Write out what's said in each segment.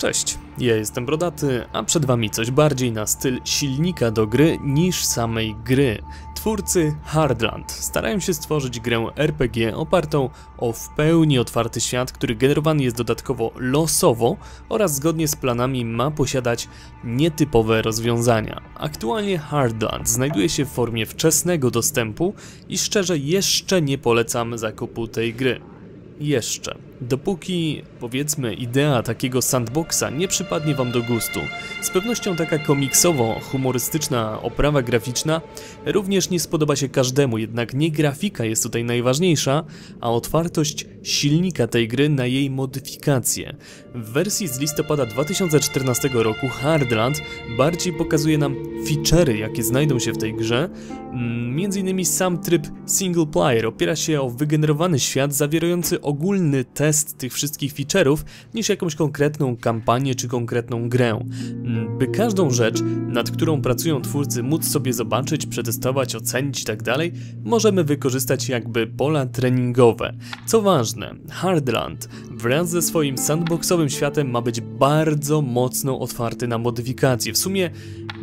Cześć, ja jestem Brodaty, a przed wami coś bardziej na styl silnika do gry niż samej gry. Twórcy Hardland starają się stworzyć grę RPG opartą o w pełni otwarty świat, który generowany jest dodatkowo losowo oraz zgodnie z planami ma posiadać nietypowe rozwiązania. Aktualnie Hardland znajduje się w formie wczesnego dostępu i szczerze jeszcze nie polecam zakupu tej gry. Jeszcze. Dopóki, powiedzmy, idea takiego sandboxa nie przypadnie wam do gustu. Z pewnością taka komiksowo-humorystyczna oprawa graficzna również nie spodoba się każdemu, jednak nie grafika jest tutaj najważniejsza, a otwartość silnika tej gry na jej modyfikacje. W wersji z listopada 2014 roku Hardland bardziej pokazuje nam feature'y, jakie znajdą się w tej grze. Mm, między innymi sam tryb single player opiera się o wygenerowany świat zawierający ogólny test tych wszystkich feature'ów niż jakąś konkretną kampanię czy konkretną grę. Mm, by każdą rzecz, nad którą pracują twórcy móc sobie zobaczyć, przetestować, ocenić itd., tak możemy wykorzystać jakby pola treningowe. Co ważne, Hardland wraz ze swoim sandboxowym światem ma być bardzo mocno otwarty na modyfikacje. W sumie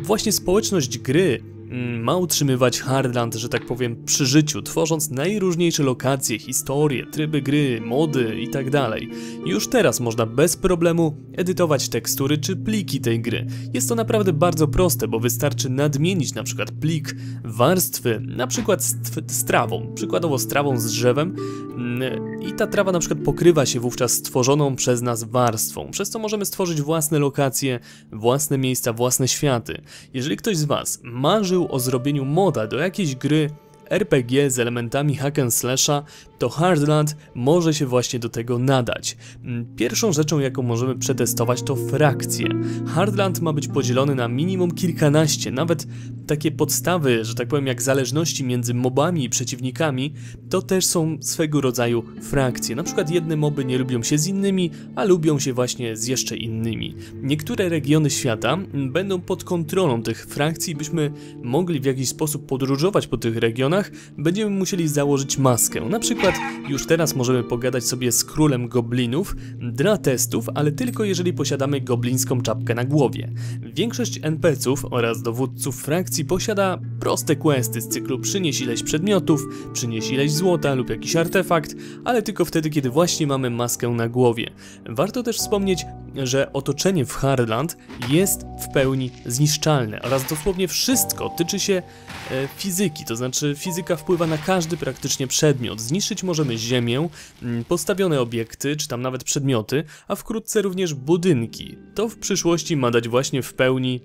właśnie społeczność gry ma utrzymywać Hardland, że tak powiem, przy życiu, tworząc najróżniejsze lokacje, historie, tryby gry, mody itd. Tak Już teraz można bez problemu edytować tekstury czy pliki tej gry. Jest to naprawdę bardzo proste, bo wystarczy nadmienić na przykład plik warstwy, na przykład z, z trawą, przykładowo z trawą z drzewem mm, i ta trawa na przykład pokrywa się wówczas stworzoną przez nas warstwą, przez co możemy stworzyć własne lokacje, własne miejsca, własne światy. Jeżeli ktoś z Was marzy o zrobieniu moda do jakiejś gry RPG z elementami hack and slasha, to Hardland może się właśnie do tego nadać. Mm, pierwszą rzeczą, jaką możemy przetestować, to frakcje. Hardland ma być podzielony na minimum kilkanaście, nawet takie podstawy, że tak powiem, jak zależności między mobami i przeciwnikami, to też są swego rodzaju frakcje. Na przykład jedne moby nie lubią się z innymi, a lubią się właśnie z jeszcze innymi. Niektóre regiony świata mm, będą pod kontrolą tych frakcji, byśmy mogli w jakiś sposób podróżować po tych regionach, będziemy musieli założyć maskę. Na przykład przykład już teraz możemy pogadać sobie z królem goblinów dla testów, ale tylko jeżeli posiadamy goblińską czapkę na głowie. Większość NPCów oraz dowódców frakcji posiada proste questy z cyklu przynieś ileś przedmiotów, przynieś ileś złota lub jakiś artefakt, ale tylko wtedy, kiedy właśnie mamy maskę na głowie. Warto też wspomnieć, że otoczenie w Hardland jest w pełni zniszczalne oraz dosłownie wszystko tyczy się e, fizyki, to znaczy fizyka wpływa na każdy praktycznie przedmiot. Zniszczyć możemy ziemię, postawione obiekty, czy tam nawet przedmioty, a wkrótce również budynki. To w przyszłości ma dać właśnie w pełni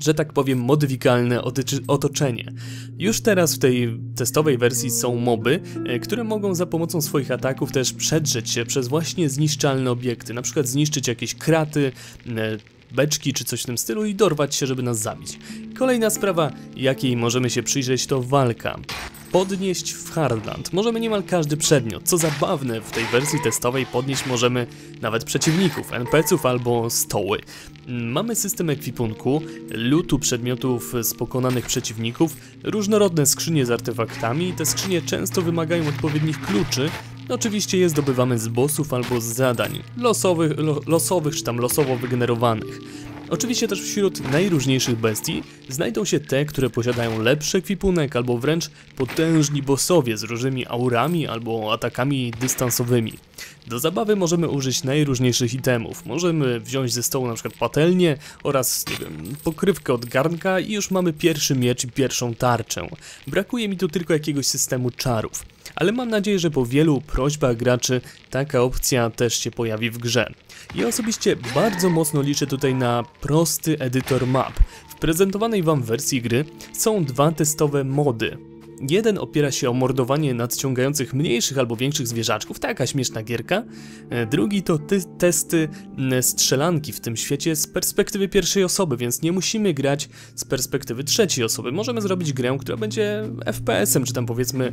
że tak powiem, modyfikalne otoczenie. Już teraz w tej testowej wersji są moby, e, które mogą za pomocą swoich ataków też przedrzeć się przez właśnie zniszczalne obiekty, na przykład zniszczyć jakieś kraty, e, beczki czy coś w tym stylu i dorwać się, żeby nas zabić. Kolejna sprawa, jakiej możemy się przyjrzeć, to walka podnieść w Hardland. Możemy niemal każdy przedmiot. Co zabawne, w tej wersji testowej podnieść możemy nawet przeciwników, NPC-ów albo stoły. Mamy system ekwipunku, lutu przedmiotów z pokonanych przeciwników, różnorodne skrzynie z artefaktami. Te skrzynie często wymagają odpowiednich kluczy, Oczywiście je zdobywamy z bossów albo z zadań, losowych, lo, losowych czy tam losowo wygenerowanych. Oczywiście też wśród najróżniejszych bestii znajdą się te, które posiadają lepszy ekwipunek albo wręcz potężni bossowie z różnymi aurami albo atakami dystansowymi. Do zabawy możemy użyć najróżniejszych itemów. Możemy wziąć ze stołu na przykład patelnię oraz, nie wiem, pokrywkę od garnka i już mamy pierwszy miecz i pierwszą tarczę. Brakuje mi tu tylko jakiegoś systemu czarów ale mam nadzieję, że po wielu prośbach graczy taka opcja też się pojawi w grze. Ja osobiście bardzo mocno liczę tutaj na prosty edytor map. W prezentowanej wam wersji gry są dwa testowe mody. Jeden opiera się o mordowanie nadciągających mniejszych albo większych zwierzaczków, taka śmieszna gierka. E, drugi to ty testy strzelanki w tym świecie z perspektywy pierwszej osoby, więc nie musimy grać z perspektywy trzeciej osoby. Możemy zrobić grę, która będzie FPS-em, czy tam powiedzmy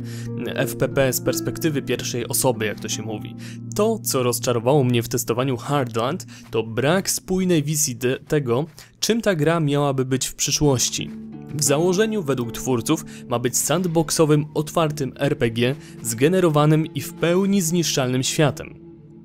FPP z perspektywy pierwszej osoby, jak to się mówi. To, co rozczarowało mnie w testowaniu Hardland, to brak spójnej wizji tego, czym ta gra miałaby być w przyszłości. W założeniu według twórców ma być sandboxowym, otwartym RPG zgenerowanym i w pełni zniszczalnym światem.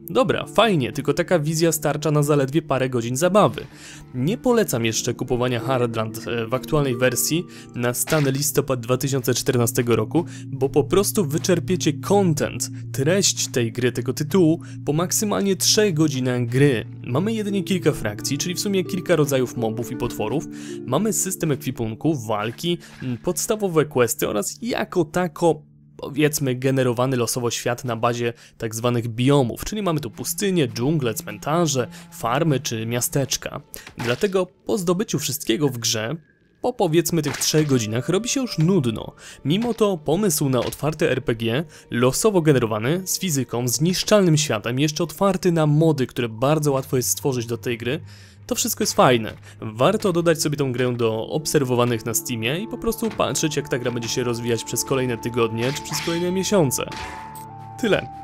Dobra, fajnie, tylko taka wizja starcza na zaledwie parę godzin zabawy. Nie polecam jeszcze kupowania Hardland e, w aktualnej wersji na stan listopad 2014 roku, bo po prostu wyczerpiecie content, treść tej gry, tego tytułu po maksymalnie 3 godzinach gry. Mamy jedynie kilka frakcji, czyli w sumie kilka rodzajów mobów i potworów, mamy system ekwipunku, walki, podstawowe questy oraz jako tako powiedzmy generowany losowo świat na bazie tak zwanych biomów, czyli mamy tu pustynie, dżungle, cmentarze, farmy czy miasteczka. Dlatego po zdobyciu wszystkiego w grze po powiedzmy tych 3 godzinach robi się już nudno. Mimo to pomysł na otwarte RPG, losowo generowany, z fizyką, z niszczalnym światem, jeszcze otwarty na mody, które bardzo łatwo jest stworzyć do tej gry, to wszystko jest fajne. Warto dodać sobie tą grę do obserwowanych na Steamie i po prostu patrzeć jak ta gra będzie się rozwijać przez kolejne tygodnie czy przez kolejne miesiące. Tyle.